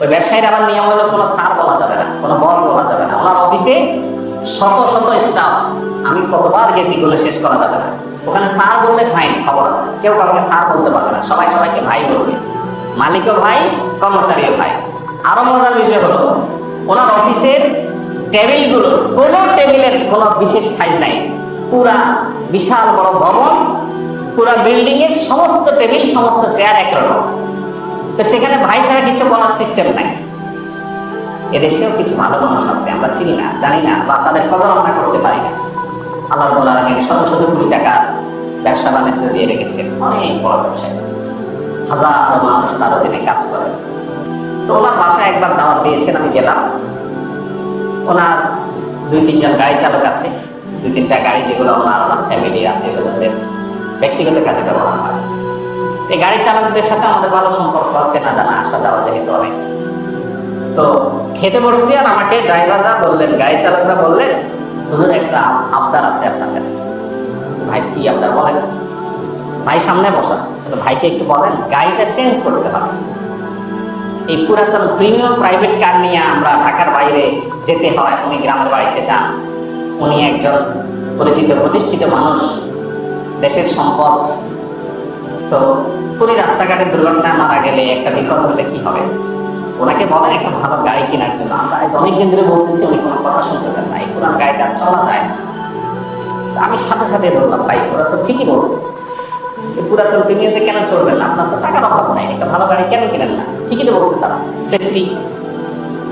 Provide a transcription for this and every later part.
ওই ব্যবসায়ীর আবার নিয়ম হলো কোনো সার বলা যাবে না, কোনো বস বলা যাবে না। ওনার অফিসে শত শত স্টাফ আমি কতবার গেছি বলে শেষ করা যাবে না। ওখানে স্যার বললে ফাইন খবর আছে। কেউ কাউকে স্যার বলতে পারবে না। সবাই সবাইকে ভাই বলবে। মালিকও ভাই, কর্মচারীও ভাই। আরও মজার বিষয় হলো, ওনার অফিসের টেবিলগুলো, কোনো টেবিলের কোনো বিশেষ সাইজ নাই। পুরা বিশাল বড় ভবন, পুরা বিল্ডিং এর সমস্ত টেবিল, সমস্ত চেয়ার একরকম তো সেখানে ভাই ছাড়া কিছু বলার সিস্টেম নাই। এদেশেও কিছু ভালো মানুষ আছে, আমরা চিনি না, জানি না, বা তাদের কদর আমরা করতে পারি না। আল্লাহ বলার আগে শত শত কোটি টাকা ব্যবসা বাণিজ্য দিয়ে রেখেছেন, অনেক বড় ব্যবসায়ী হাজার মানুষ তার অধীনে কাজ করে। তো ওনার বাসায় একবার দাওয়াত দিয়েছেন, আমি গেলাম। ওনার দুই, তিনজন গাড়ি চালক আছে। দুই, তিনটা গাড়ি যেগুলো ওনার ওনার ফ্যামিলি আত্মীয় স্বজনদের ব্যক্তিগত কাজে ব্যবহার করে এই গাড়ি চালকদের সাথে আমাদের ভালো সম্পর্ক আছে, না জানা আসা যাওয়া যেহেতু অনেক। তো খেতে বসছি আর আমাকে ড্রাইভাররা বললেন, গাড়ি চালকরা বললেন, হুজুর, একটা আবদার আছে আপনার কাছে। ভাই, কি আবদার বলেন? ভাই, সামনে বসা। ভাইকে একটু বলেন, গাড়িটা চেঞ্জ করতে হবে। এই পুরাতন প্রিমিয়াম প্রাইভেট কার নিয়ে আমরা ঢাকার বাইরে যেতে হয়, উনি গ্রামের বাড়িতে যান। উনি একজন পরিচিত, প্রতিষ্ঠিত মানুষ। দেশের সম্পদ তো উনি রাস্তাঘাটে দুর্ঘটনায় মারা গেলে একটা বিপদ হলে কি হবে? ওনাকে বলেন একটা ভালো গাড়ি কেনার জন্য। আমরা আজ অনেকদিন ধরে বলতেছি, উনি কোনো কথা শুনতেছেন না। এই পুরান গাড়িটা চলা যায় না। তো আমি সাথে সাথে ধরলাম, ভাই, ওরা তো ঠিকই বলছে। পুরাতন প্রিমিয়ামে কেন চলবেন না? আপনার তো টাকার অভাব নাই। একটা ভালো গাড়ি কেন কিনেন না? ঠিকই তো বলছে তারা। সেফটি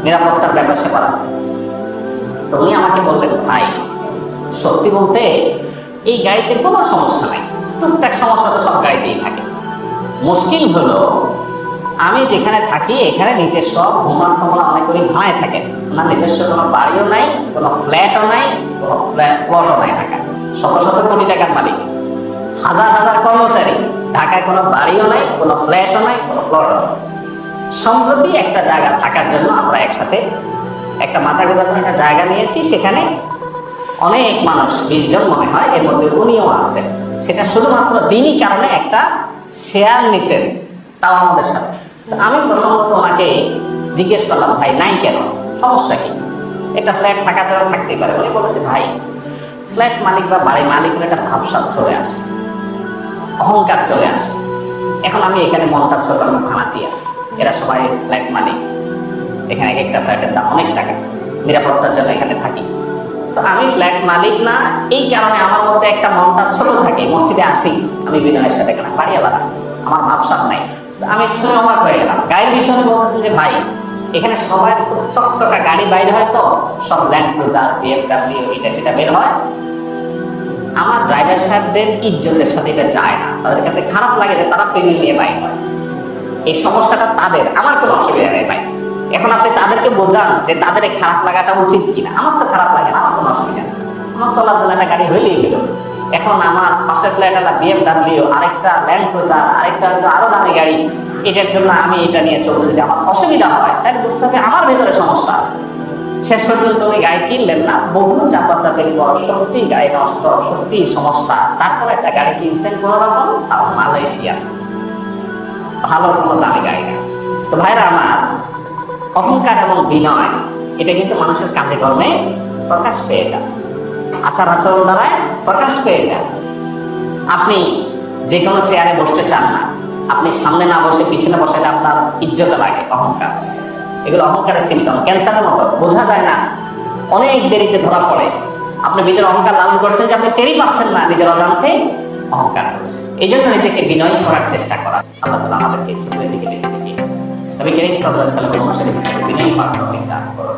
নিরাপত্তার ব্যাপার স্যাপার আছে উনি আমাকে বললেন, ভাই, সত্যি বলতে এই গাড়িতে কোনো সমস্যা নাই। টুকটাক সমস্যা তো সব গাড়িতেই থাকে। মুশকিল হলো, আমি যেখানে থাকি, এখানে নিচের সব ঘুমা অনেক করে ভাড়ায় থাকেন ওনার নিজস্ব কোনো বাড়িও নাই, কোনো ফ্ল্যাটও নাই, কোনো প্লটও নাই ঢাকায়। শত শত কোটি টাকার মালিক। হাজার হাজার কর্মচারী। ঢাকায় কোনো বাড়িও নাই, কোনো ফ্ল্যাটও নাই, কোনো প্লটও নাই। সম্প্রতি একটা জায়গা থাকার জন্য আমরা একসাথে একটা মাথা গোজা করে একটা জায়গা নিয়েছি, সেখানে অনেক মানুষ, বিশ জন মনে হয়, এর মধ্যে উনিও আছেন। সেটা শুধুমাত্র দিনই কারণে একটা শেয়ার নিছেন তাও আমাদের সাথে। আমি প্রসঙ্গত ওনাকে জিজ্ঞেস করলাম, ভাই, নাই কেন? সমস্যা কি? একটা ফ্ল্যাট থাকা দেওয়া থাকতেই পারে। উনি বললেন যে, ভাই, ফ্ল্যাট মালিক বা বাড়ির মালিকের একটা ভাবসাব চলে আসে, অহংকার চলে আসে। এখন আমি এখানে মনটা ছোট আমি ভাড়াটিয়া। এরা সবাই ফ্ল্যাট মালিক। এখানে এক একটা ফ্ল্যাটের দাম অনেক টাকা। নিরাপত্তার জন্য এখানে থাকি। ফ্ল্যাট মালিক না, এই কারণে আমার মধ্যে একটা মনটা ছোট থাকে। মসজিদে আসি, আমি বিনয়ের সাথে কেন বাড়ি আলাদা আমার ভাবসাব নাই। আমি শুনে অবাক হয়ে গেলাম। গাড়ির বিষয়ে বলতেছেন যে, ভাই, এখানে সবাই খুব চকচকা গাড়ি বাইরে হয় তো, সব ল্যান্ড ক্রুজার বিএমডাব্লিউ এটা সেটা বের হয়। আমার ড্রাইভার সাহেবদের ইজ্জতের সাথে এটা যায় না। তাদের কাছে খারাপ লাগে যে তারা প্রেমিয়ে নিয়ে বাইক এই সমস্যাটা তাদের, আমার কোনো অসুবিধা নেই ভাই। এখন আপনি তাদেরকে বোঝান যে তাদের খারাপ লাগাটা উচিত কিনা। আমার তো খারাপ লাগে না, আমার কোনো অসুবিধা আমার জন্য একটা গাড়ি হইলেই হলো। এখন আমার পাশের ফ্ল্যাট আলা বিএমডাব্লিউ আরেকটা ল্যান্ড ক্রুজার আরেকটা হয়তো আরও দামি গাড়ি, এটার জন্য আমি এটা নিয়ে চলতে যদি আমার অসুবিধা হয়, তাহলে বুঝতে হবে আমার ভেতরে সমস্যা আছে। শেষ পর্যন্ত উনি গায়ে কিনলেন না, বহু চাপা চাপের পর সত্যি গায়ে নষ্ট, সত্যি সমস্যা। তারপর একটা গাড়ি কিনছেন কোনো রকম তাও মালয়েশিয়া। ভালো কোনো দামি গাড়ি না। তো ভাইরা আমার অহংকার এবং বিনয়, এটা কিন্তু মানুষের কাজে কর্মে প্রকাশ পেয়ে যায়। আচার আচরণ দ্বারায় প্রকাশ পেয়ে যায়। আপনি যে কোনো চেয়ারে বসতে চান না, আপনি সামনে না বসে পিছনে বসালে আপনার ইজ্জত লাগে অহংকার। এগুলো অহংকারের সিমটম ক্যান্সারের মতো, বোঝা যায় না। অনেক দেরিতে ধরা পড়ে। আপনি ভিতরে অহংকার লালন করছেন যে আপনি টেরই পাচ্ছেন না, নিজের অজান্তে অহংকার করছে এই জন্য নিজেকে বিনয় করার চেষ্টা করা। আল্লাহ তালা আমাদেরকে ছোট থেকে বেঁচে থেকে তবে কেরিম সাল্লাহ সাল্লামের অনুসারী হিসেবে বিনয় পাঠ দান করো